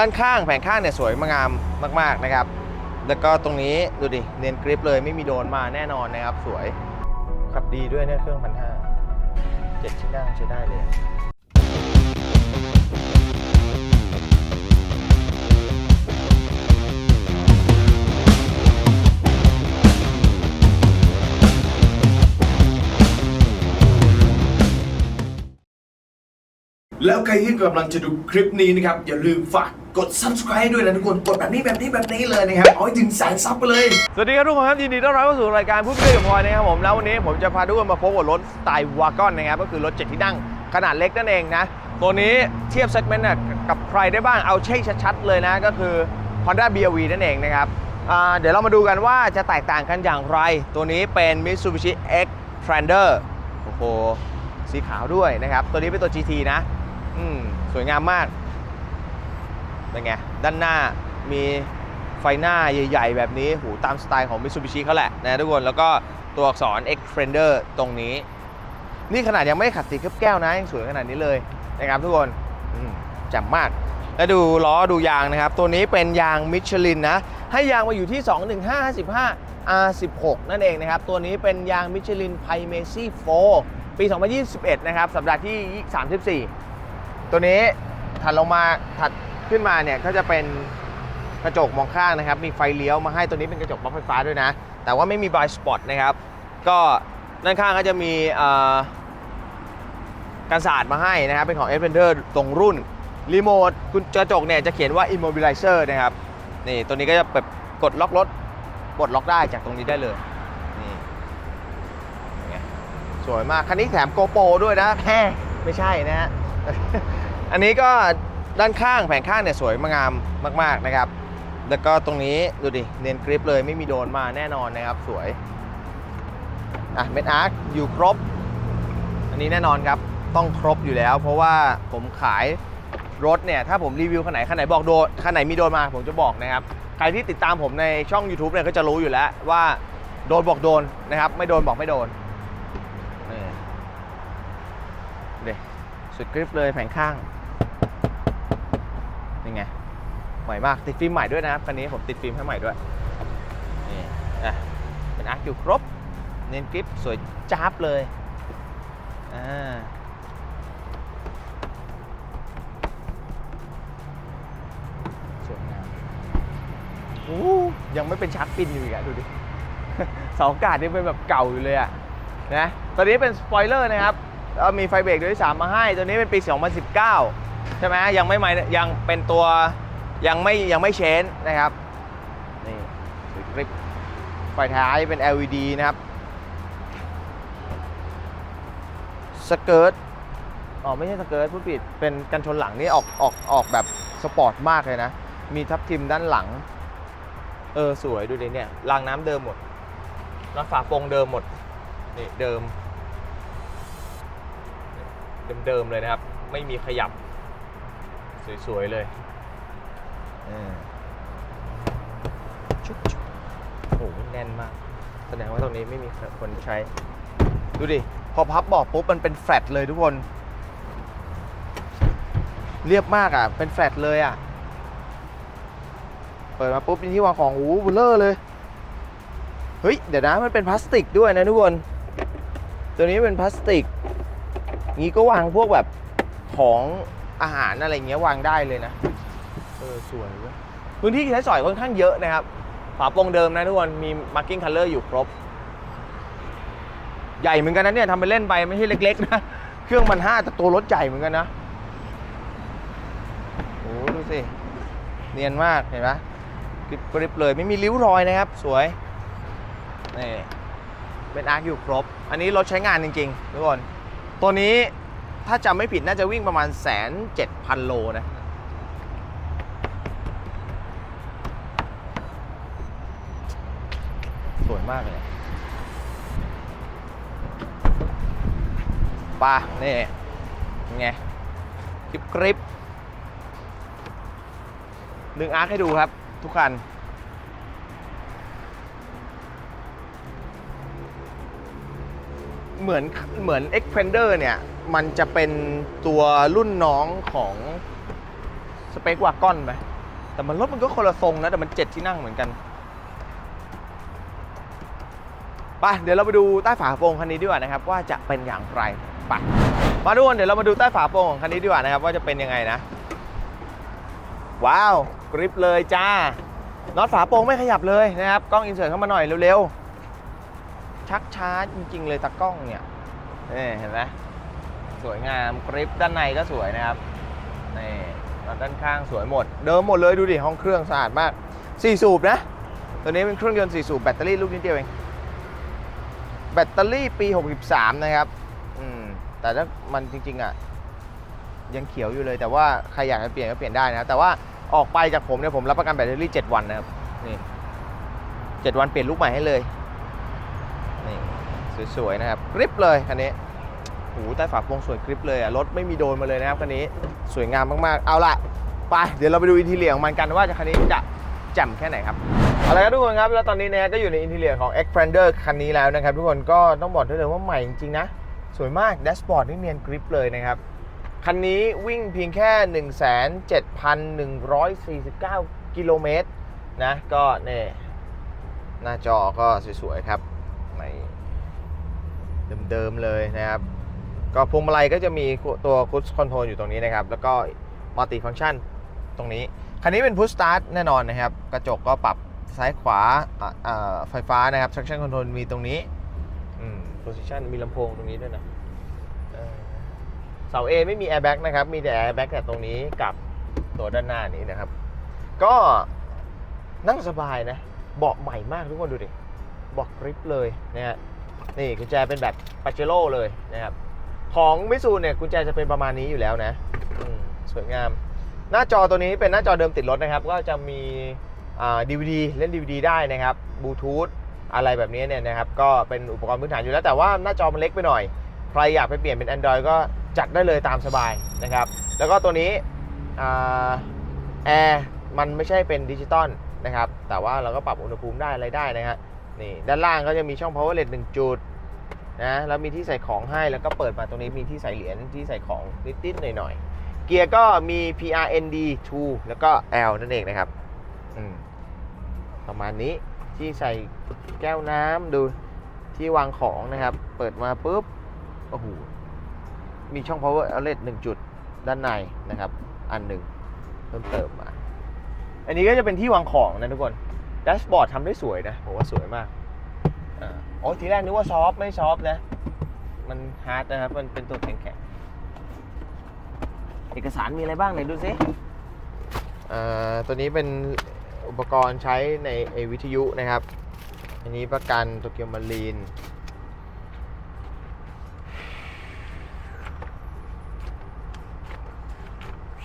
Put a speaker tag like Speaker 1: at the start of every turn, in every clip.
Speaker 1: ด้านข้างแผงข้างเนี่ยสวยงามมากๆนะครับ แล้วก็ตรงนี้ดูดิเนียนกริปเลยไม่มีโดนมาแน่นอนนะครับ สวยขับดีด้วยเนี่ยเครื่องพันห้าเจ็ดที่นั่งใช้ได้เลย
Speaker 2: แล้วใครที่กำลังจะดูคลิปนี้นะครับ อย่าลืมฝาก กด subscribe ด้วยนะทุกคนกดแบบนี้แบบนี้แบบนี้เลยนะครับเอาให้ถึงแสนซับไปเลย
Speaker 1: สวัสดีครับทุกคนครับยินดีต้อนรับเข้าสู่รายการพูดคุยกับพลอยนะครับผมแล้ววันนี้ผมจะพาทุกคนมาพบกับรถสไตล์วากอนนะครับก็คือรถเจ็ดที่นั่งขนาดเล็กนั่นเองนะตัวนี้เทียบเซกเมนต์กับใครได้บ้างเอาเช่ชัดๆเลยนะก็คือ Honda BRV นั่นเองนะครับเดี๋ยวเรามาดูกันว่าจะแตกต่างกันอย่างไร ตัวนี้เป็น Mitsubishi X Trander โอ้โหสีขาวด้วยนะครับตัวนี้เป็นตัว GT นะอืมสวยงามมาก เป็นไง ด้านหน้ามีไฟหน้าใหญ่ๆ แบบนี้หูตามสไตล์ของ Mitsubishi เขาแหละนะทุกคน แล้วก็ตัวอักษร X Fender ตรงนี้ นี่ขนาดยังไม่ขัดสีเคลือบแก้วนะยังสวยขนาดนี้เลยนะครับทุกคนแจ่มมาก แล้วดูล้อดูยางนะครับ ตัวนี้เป็นยางมิชลินนะ ให้ยางมาอยู่ที่ 21555 R16 นั่นเองนะครับ ตัวนี้เป็นยางมิชลินไพเมซี่4ปี 2021 นะครับ สัปดาห์ที่ 34 ตัวนี้ถัดลงมาถัด ขึ้นมาเนี่ยก็จะเป็นกระจกมองข้างนะครับ มีไฟเลี้ยวมาให้ตัวนี้เป็นกระจกบล็อกไฟฟ้าด้วยนะ แต่ว่าไม่มีบายสปอตนะครับ ก็ด้านข้างก็จะมีเอ่อกันศาสตร์มาให้นะครับ เป็นของ a d v e n t u r e ตรงรุ่นรีโมทกุญกระจกเนี่ยจะเขียนว่า immobilizer นะครับ นี่ตัวนี้ก็จะแบบกดล็อกรถปลดล็อกได้จากตรงนี้ได้เลยนี่เป็นไงสวยมาก คันนี้แถมโกโปรด้วยนะแฮ่ไม่ใช่นะฮะ อันนี้ก็ ด้านข้างแผงข้างเนี่ยสวยงามมาก ๆนะครับ แล้วก็ตรงนี้ดูดิเนียนกริปเลยไม่มีโดนมาแน่นอนนะครับสวยอะเม็ดอาร์คอยู่ครบ อันนี้แน่นอนครับต้องครบอยู่แล้ว เพราะว่าผมขายรถเนี่ยถ้าผมรีวิวคันไหนคันไหนบอกโดนคันไหนมีโดนมาผมจะบอกนะครับใครที่ติดตามผมในช่อง YouTube เนี่ยก็จะรู้อยู่แล้วว่าโดนบอกโดนนะครับ ไม่โดนบอกไม่โดนนี่เด็สุดกริปเลยแผงข้าง นี่ไงใหม่มากติดฟิล์มใหม่ด้วยนะครับคันนี้ผมติดฟิล์มให้ใหม่ด้วยนี่อะเป็นอาร์คอยู่ครบ เน้นกริปสวยจ้าบเลยอ่าสวยงามโอ้ยังไม่เป็นชักปินอยู่อีกอะดูดิเสากาดนี่เป็นแบบเก่าอยู่เลยอะนะตอนนี้เป็นสปอยเลอร์นะครับแล้วมีไฟเบรกด้วยสามมาให้ ตัวนี้เป็นปี 2019 ใช่ไหมยังไม่ใหม่ยังเป็นตัวยังไม่ยังไม่เชนนะครับนี่สวยกริปไฟท้ายเป็น LED นะครับสเกิร์ตอ๋อไม่ใช่สเกิร์ตพูดผิดเป็นกันชนหลังนี่ออกออกออกแบบสปอร์ตมากเลยนะ มีทับทิมด้านหลัง เออ สวยดูดิเนี่ยรางน้ำเดิมหมดแล้วฝาโปรงเดิมหมด นี่เดิม เดิมๆเลยนะครับ ไม่มีขยับ สวย ๆ เลยเออชุบชุบโอ้โหแน่นมาก แสดงว่าตรงนี้ไม่มีคนใช้ ดูดิ พอพับเบอกปุ๊บ มันเป็นแฟลตเลยทุกคน เรียบมากอะ เป็นแฟลตเลยอะ เปิดมาปุ๊บมีที่วางของโอ้โหเบลเลอร์เลย เฮ้ย เดี๋ยวนะ มันเป็นพลาสติกด้วยนะทุกคน ตัวนี้เป็นพลาสติก งี้ก็วางพวกแบบของ อาหารอะไรเงี้ยวางได้เลยนะเออสวยเว้ยพื้นที่ใช้สอยค่อนข้างเยอะนะครับฝาโปรงเดิมนะทุกคนมี marking color อยู่ครบ ใหญ่เหมือนกันนะเนี่ยทำไปเล่นไปไม่ใช่เล็ก ๆ นะ เครื่องมันห้าแต่ตัวรถใหญ่เหมือนกันนะโอ้ดูสิ เนียนมากเห็นไหมกริบกริบเลยไม่มีริ้วรอยนะครับ สวยนี่เป็นอาร์คอยู่ครบ อันนี้รถใช้งานจริงๆทุกคนตัวนี้ ถ้าจำไม่ผิดน่าจะวิ่งประมาณแสนเจ็ดพันโลนะสวยมากเลยปะนี่ไงกริบกริบดึงอาร์คให้ดูครับ ทุกคัน เหมือนเหมือน Xpander เนี่ย มันจะเป็นตัวรุ่นน้องของสเปควากอนไหมแต่มันรถมันก็คนละทรงนะ แต่มันเจ็ดที่นั่งเหมือนกันไปเดี๋ยวเราไปดูใต้ฝาโปรงคันนี้ดีกว่านะครับ ว่าจะเป็นอย่างไรไปมาดูกันเดี๋ยวเรามาดูใต้ฝาโปรงของคันนี้ดีกว่านะครับ ว่าจะเป็นยังไงนะ ว้าวกริปเลยจ้าน็อตฝาโปรงไม่ขยับเลยนะครับกล้องอินเสิร์ตเข้ามาหน่อยเร็วๆชักช้าจริง ๆ เลยตากล้องเนี่ยเห็นไหม สวยงามกริปด้านในก็สวยนะครับนี่แล้วด้านข้างสวยหมด เดิมหมดเลยดูดิห้องเครื่องสะอาดมาก 4 สูบนะ ตัวนี้เป็นเครื่องยนต์4สูบแบตเตอรี่ลูกนิดเดียวเองแบตเตอรี่ปี 63 นะครับอืมแต่ถ้ามันจริงๆอะยังเขียวอยู่เลยแต่ว่าใครอยากจะเปลี่ยนก็เปลี่ยนได้นะแต่ว่าออกไปจากผมเนี่ยผมรับประกันแบตเตอรี่ 7 วันนะครับนี่7วันเปลี่ยนลูกใหม่ให้เลยนี่สวยๆนะครับกริปเลยคันนี้ โอ้โหใต้ฝาโปรงสวยกริปเลยอะรถไม่มีโดนมาเลยนะครับคันนี้สวยงามมากๆ เอาล่ะไปเดี๋ยวเราไปดูอินทีเลียของมันกันว่าจะคันนี้จะแจ่มแค่ไหนครับเอาละครับทุกคนครับแล้วตอนนี้นะก็อยู่ในอินทีเลียของ Xpander คันนี้แล้วนะครับทุกคนก็ต้องบอกได้เลยว่าใหม่จริงๆนะสวยมากแดชบอร์ดนี่เนียนกริปเลยนะครับคันนี้วิ่งเพียงแค่ 17,149 กิโลเมตรนะก็เนี่ยหน้าจอก็สวยๆครับในเดิมๆเลยนะครับ ก็พวงมาลัยก็จะมีตัวคุชคอนโทรลอยู่ตรงนี้นะครับ แล้วก็มัลติฟัง c t ชันตรงนี้ คันนี้เป็นพุชสตาร์ทแน่นอนนะครับ กระจกก็ปรับซ้ายขวาไฟฟ้านะครับ traction control มีตรงนี้อืม position มีลำโพงตรงนี้ด้วยนะเออเสา A ไม่มี airbag นะครับ มีแต่ airbag แต่ตรงนี้กับตัวด้านหน้านี้นะครับ ก็นั่งสบายนะ เบาะใหม่มากทุกคนดูดิ เบาะกริปเลยนะฮะ นี่กุญแจเป็นแบบปาเจโร่เลยนะครับ ของมิซูเนี่ยกุญแจจะเป็นประมาณนี้อยู่แล้วนะสวยงาม หน้าจอตัวนี้เป็นหน้าจอเดิมติดรถนะครับ ก็จะมีอ่า DVD เล่น DVD ได้นะครับบลูทูธอะไรแบบนี้เนี่ยนะครับ ก็เป็นอุปกรณ์พื้นฐานอยู่แล้วแต่ว่าหน้าจอมันเล็กไปหน่อย ใครอยากไปเปลี่ยนเป็น Android ก็จัดได้เลยตามสบายนะครับ แล้วก็ตัวนี้แอร์มันไม่ใช่เป็นดิจิตอลนะครับ แต่ว่าเราก็ปรับอุณหภูมิได้อะไรได้นะฮะนี่ด้านล่างก็จะมีช่อง power LED 1จุด นะแล้วมีที่ใส่ของให้แล้วก็เปิดมาตรงนี้มีที่ใส่เหรียญที่ใส่ของนิดๆหน่อยๆเกียร์ก็มี PRND 2 แล้วก็ L นั่นเองนะครับประมาณนี้ที่ใส่แก้วน้ำดูที่วางของนะครับ เปิดมาปุ๊บโอ้โหมีช่อง power outlet 1 จุดด้านในนะครับ อันหนึ่งเพิ่มเติมมา อันนี้ก็จะเป็นที่วางของนะทุกคนแดชบอร์ดทำได้สวยนะผมว่าสวยมากอ่า อ๋อทีแรกนึกว่าซอฟไม่ซอฟนะ มันฮาร์ดนะครับ มันเป็นตัวแข็งแข็งๆเอกสารมีอะไรบ้างไหนดูซิอ่าตัวนี้เป็นอุปกรณ์ใช้ในวิทยุนะครับ อันนี้ประกันโตเกียวมารีน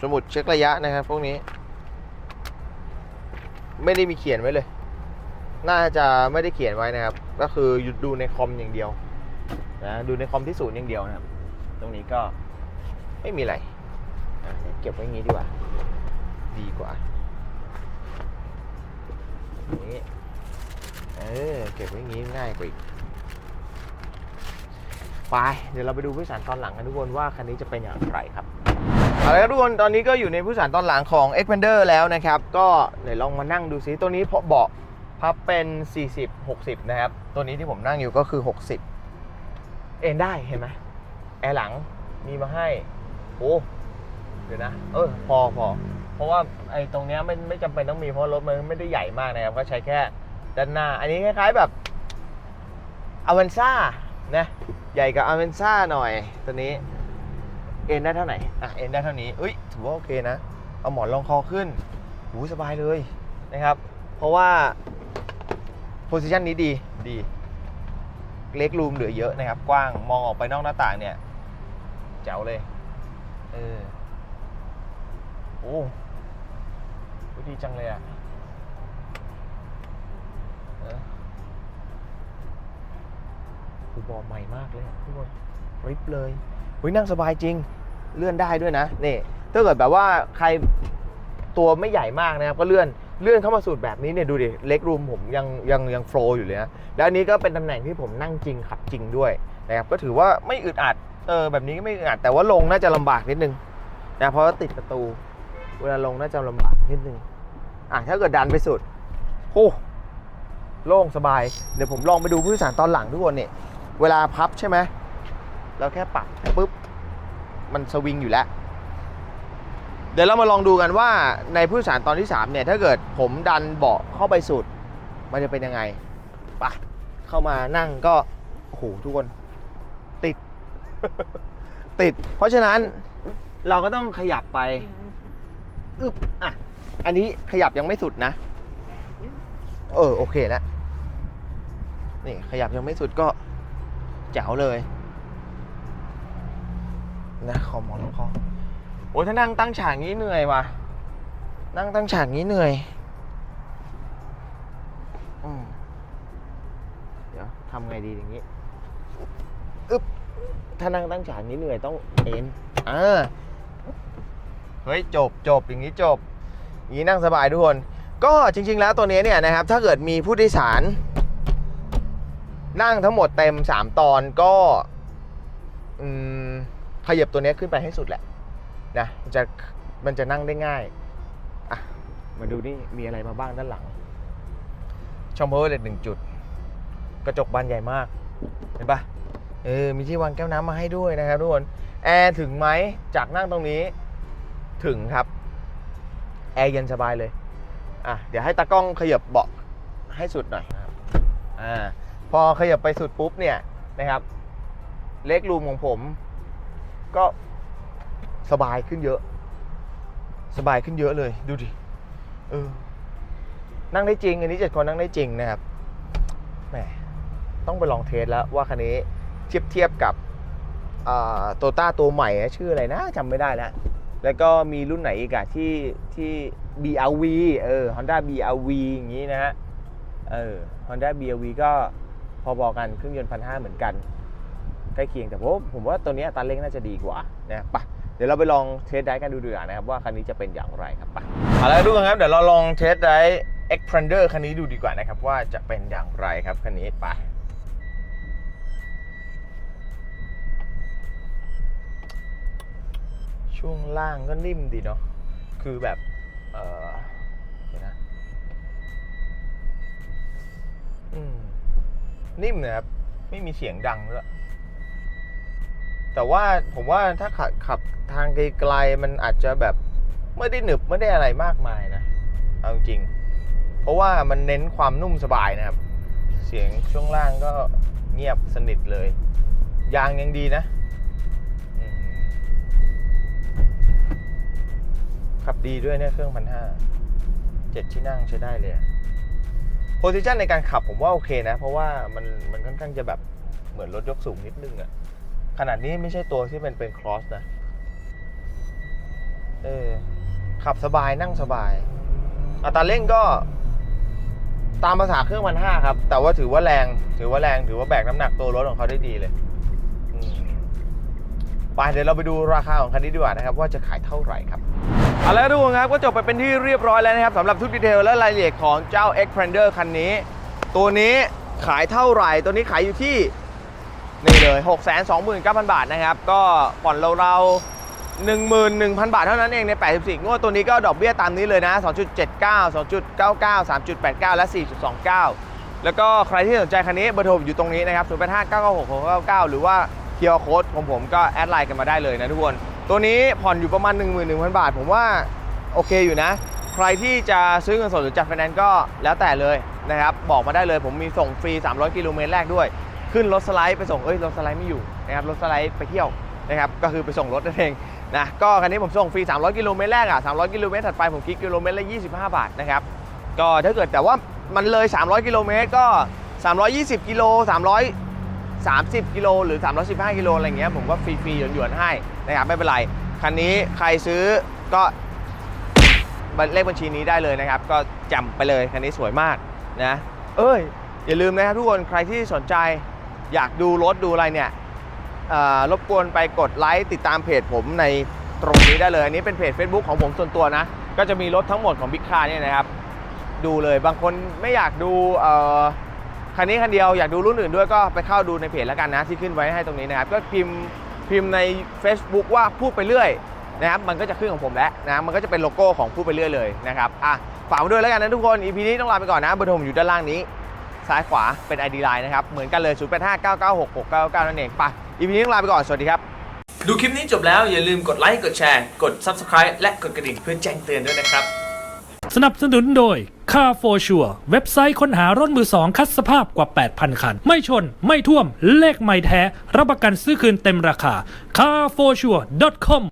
Speaker 1: สมุดเช็คระยะนะครับพวกนี้ ไม่ได้มีเขียนไว้เลย น่าจะไม่ได้เขียนไว้นะครับ ก็คือหยุดดูในคอมอย่างเดียวนะดูในคอมที่ศูนย์อย่างเดียวนะครับ ตรงนี้ก็ไม่มีอะไรเก็บไว้งนี้ดีกว่า ดีกว่านี้เออเก็บไว้งนี้ง่ายกว่าอีกไปเดี๋ยวเราไปดูผู้สารตอนหลังกันทุกคนว่าคันนี้จะเป็นอย่างไรครับเอาละครับทุกคนตอนนี้ก็อยู่ในผู้สารตอนหลังของ Xpander แล้วนะครับ ก็เดี๋ยวลองมานั่งดูซิตัวนี้เพาะเบาะ พับเป็น 40 60 นะครับ ตัวนี้ที่ผมนั่งอยู่ก็คือ 60 เอ็นได้เห็นไหมแอร์หลังมีมาให้โอ้เดี๋ยวนะ เออพอพอเพราะว่าไอ้ตรงเนี้ยไม่ไม่จำเป็นต้องมีเพราะรถมันไม่ได้ใหญ่มากนะครับ ก็ใช้แค่ด้านหน้า อันนี้คล้ายๆแบบอเวนซ่านะใหญ่กับอเวนซ่าหน่อย ตัวนี้ เอ็นได้เท่าไหร่อะเอ็นได้เท่านี้เอ้ยถือว่าโอเคนะ เอาหมอนรองคอขึ้นหูสบายเลยนะครับ เพราะว่า โพซิชันนี้ดีดี เล็กรูมเหลือเยอะนะครับ กว้างมองออกไปนอกหน้าต่างเนี่ยแจ๋วเลยเออโอ้โหดีจังเลยอะคือบอใหม่มากเลยทุกคนริบเลยอุ้ยนั่งสบายจริงเลื่อนได้ด้วยนะนี่ถ้าเกิดแบบว่าใครตัวไม่ใหญ่มากนะครับก็เลื่อน เลื่อนเข้ามาสูตรแบบนี้เนี่ยดูดิเล็กรูมผมยังยังยังโฟล์อยู่เลยนะแล้วอันนี้ก็เป็นตำแหน่งที่ผมนั่งจริงขับจริงด้วยนะครับก็ถือว่าไม่อึดอัดเออแบบนี้ก็ไม่อึดอัดแต่ว่าลงน่าจะลำบากนิดนึงนะเพราะว่าติดประตู เวลาลงน่าจะลำบากนิดนึงอะถ้าเกิดดันไปสุดโอ้โล่งสบาย เดี๋ยวผมลองไปดูผู้โดยสารตอนหลังทุกคนเนี่ยเวลาพับใช่ไหมเราแค่ปรับปุ๊บมันสวิงอยู่แล้ว เดี๋ยวเรามาลองดูกันว่าในผู้โดยสารตอนที่ 3 เนี่ย ถ้าเกิดผมดันเบาะเข้าไปสุด มันจะเป็นยังไงไปะเข้ามานั่งก็โอ้โหทุกคน ติด ติด เพราะฉะนั้นเราก็ต้องขยับไปอึบอะ อันนี้ขยับยังไม่สุดนะ เออ โอเคแล้วนี่ขยับยังไม่สุดก็แจ๋วเลย นะขอมอนคอ อ้ยถ้านั่งตั้งฉากนี้เหนื่อยว่ะ นั่งตั้งฉากนี้เหนื่อยอืมเดี๋ยวทำไงดีอย่างนี้อึ๊บถ้านั่งตั้งฉากนี้เหนื่อยต้องเอ็นอ่าเฮ้ยจบจบอย่างนี้จบอย่างนี้นั่งสบายทุกคน ก็จริง ๆ แล้วตัวนี้เนี่ยนะครับ ถ้าเกิดมีผู้โดยสาร นั่งทั้งหมดเต็ม 3 ตอนก็อืมขยับตัวนี้ขึ้นไปให้สุดแหละ นะมันจะมันจะนั่งได้ง่ายอะมาดูนี่มีอะไรมาบ้างด้านหลัง ช่องโพลเลตหนึ่งจุด กระจกบานใหญ่มาก เห็นปะเออมีที่วางแก้วน้ำมาให้ด้วยนะครับทุกคนแอร์ถึงไหมจากนั่งตรงนี้ ถึงครับ แอร์เย็นสบายเลยอะเดี๋ยวให้ตากล้องขยับเบาะให้สุดหน่อยอ่าพอขยับไปสุดปุ๊บเนี่ยนะครับ เล็กรูมของผม ก็ สบายขึ้นเยอะ สบายขึ้นเยอะเลย ดูดิเออนั่งได้จริง อันนี้เจ็ดคนนั่งได้จริงนะครับแหมต้องไปลองเทสแล้วว่าคันนี้เทียบเทียบกับโตต้าตัวใหม่ชื่ออะไรนะจำไม่ได้แล้ว แล้วก็มีรุ่นไหนอีกอะที่ที่ BRV เออ Honda BRV อย่างนี้นะฮะ เออ Honda BRV ก็พอบอกกันเครื่องยนต์พันห้าเหมือนกัน ใกล้เคียงแต่ผมผมว่าตัวนี้อัตราเร่งน่าจะดีกว่านะไปะ เดี๋ยวเราไปลองเทสได้กันดูดีกว่านะครับว่าคันนี้จะเป็นอย่างไรครับไปเอาละทุกคนครับเดี๋ยวเราลองเทสได้ Xpander คันนี้ดูดีกว่านะครับว่าจะเป็นอย่างไรครับคันนี้ไปช่วงล่างก็นิ่มดีเนาะคือแบบเออเดี๋ยวนะอืมนิ่มนะครับ ไม่มีเสียงดังด้วย แต่ว่าผมว่าถ้าขับขับทางไกลๆมันอาจจะแบบไม่ได้หนึบไม่ได้อะไรมากมายนะเอาจริง เพราะว่ามันเน้นความนุ่มสบายนะครับ เสียงช่วงล่างก็เงียบสนิทเลย ยางยังดีนะ ขับดีด้วยเนี่ยเครื่องพันห้าเจ็ดที่นั่งใช้ได้เลยโพซิชันในการขับผมว่าโอเคนะ เพราะว่ามันมันค่อนข้างจะแบบเหมือนรถยกสูงนิดนึงอะ ขนาดนี้ไม่ใช่ตัวที่เป็นเป็นครอสนะ เออ ขับสบายนั่งสบาย อัตราเร่งก็ตามภาษาเครื่องพันห้าครับ แต่ว่าถือว่าแรง ถือว่าแรง ถือว่าแบกน้ำหนักตัวรถของเขาได้ดีเลยไปเดี๋ยวเราไปดูราคาของคันนี้ดีกว่านะครับ ว่าจะขายเท่าไหร่ครับเอาละทุกคนครับก็จบไปเป็นที่เรียบร้อยแล้วนะครับสำหรับทุกดีเทลและรายละเอียดของเจ้า Xpander คันนี้ ตัวนี้ขายเท่าไหร่ ตัวนี้ขายอยู่ที่ นี่เลย 629,000 บาทนะครับ ก็ผ่อนเราๆ11,000 บาทเท่านั้นเองใน 84 งวดตัวนี้ก็ดอกเบี้ยตามนี้เลยนะ 2.79 2.99 3.89 และ 4.29 แล้วก็ใครที่สนใจคันนี้เบอร์โทรอยู่ตรงนี้นะครับ0 8 5 9 9 6 6 9 9 หรือว่าเคียร์โค้ดของผมก็แอดไลน์กันมาได้เลยนะทุกคน ตัวนี้ผ่อนอยู่ประมาณ 11,000 บาท ผมว่าโอเคอยู่นะ ใครที่จะซื้อเงินสดหรือจัดไฟแนนซ์ก็แล้วแต่เลยนะครับ บอกมาได้เลยผมมีส่งฟรี 300 กิโลเมตรแรกด้วย ขึ้นรถสไลด์ไปส่งเอ้ยรถสไลด์ไม่อยู่นะครับรถสไลด์ไปเที่ยวนะครับก็คือไปส่งรถนั่นเองนะก็คันนี้ผมส่งฟรี 300 กิโลเมตรแรกอะ 300 กิโลเมตรถัดไปผมคิดกิโลเมตรละ 25 บาทนะครับก็ถ้าเกิดแต่ว่ามันเลย 300 กิโลเมตรก็ 320 กิโล330 กิโลหรือ 315 กิโลอะไรเงี้ยผมก็ฟรีๆหยวนๆให้นะครับไม่เป็นไร คันนี้ใครซื้อก็เลขบัญชีนี้ได้เลยนะครับ ก็จำไปเลยคันนี้สวยมากนะเอ้ยอย่าลืมนะครับทุกคนใครที่สนใจ อยากดูรถดูอะไรเนี่ยรบกวนไปกดไลค์ติดตามเพจผมในตรงนี้ได้เลย อันนี้เป็นเพจ Facebook ของผมส่วนตัวนะ ก็จะมีรถทั้งหมดของบิ๊กคาร์เนี่ยนะครับ ดูเลยบางคนไม่อยากดูคันนี้คันเดียวอยากดูรุ่นอื่นด้วยก็ไปเข้าดูในเพจแล้วกันนะ ที่ขึ้นไว้ให้ตรงนี้นะครับ ก็พิมพ์พิมพ์ใน Facebook ว่าพูดไปเรื่อยนะครับมันก็จะขึ้นของผมแล้วนะมันก็จะเป็นโลโก้ของผู้ไปเรื่อยเลยนะครับอะฝากไว้ด้วยแล้วกันนะทุกคน EP นี้ต้องลาไปก่อนนะเบอร์โทรผมอยู่ด้านล่างนี้ ซ้ายขวาเป็น ID Line นะครับ เหมือนกันเลย 0 8 5 9 9 6 6 9 9นั่นเองไป EP นี้ต้องลาไปก่อน สวัสดีครับ
Speaker 2: ดูคลิปนี้จบแล้วอย่าลืมกดไลค์กดแชร์กด Subscribe และกดกระดิ่งเพื่อแจ้งเตือนด้วยนะครับ
Speaker 3: สนับสนุนโดย Car for Sure เว็บไซต์ค้นหารถมือสองคัดสภาพกว่า 8,000 คัน ไม่ชน ไม่ท่วม เลขไม่แท้ รับประกันซื้อคืนเต็มราคา carforsure.com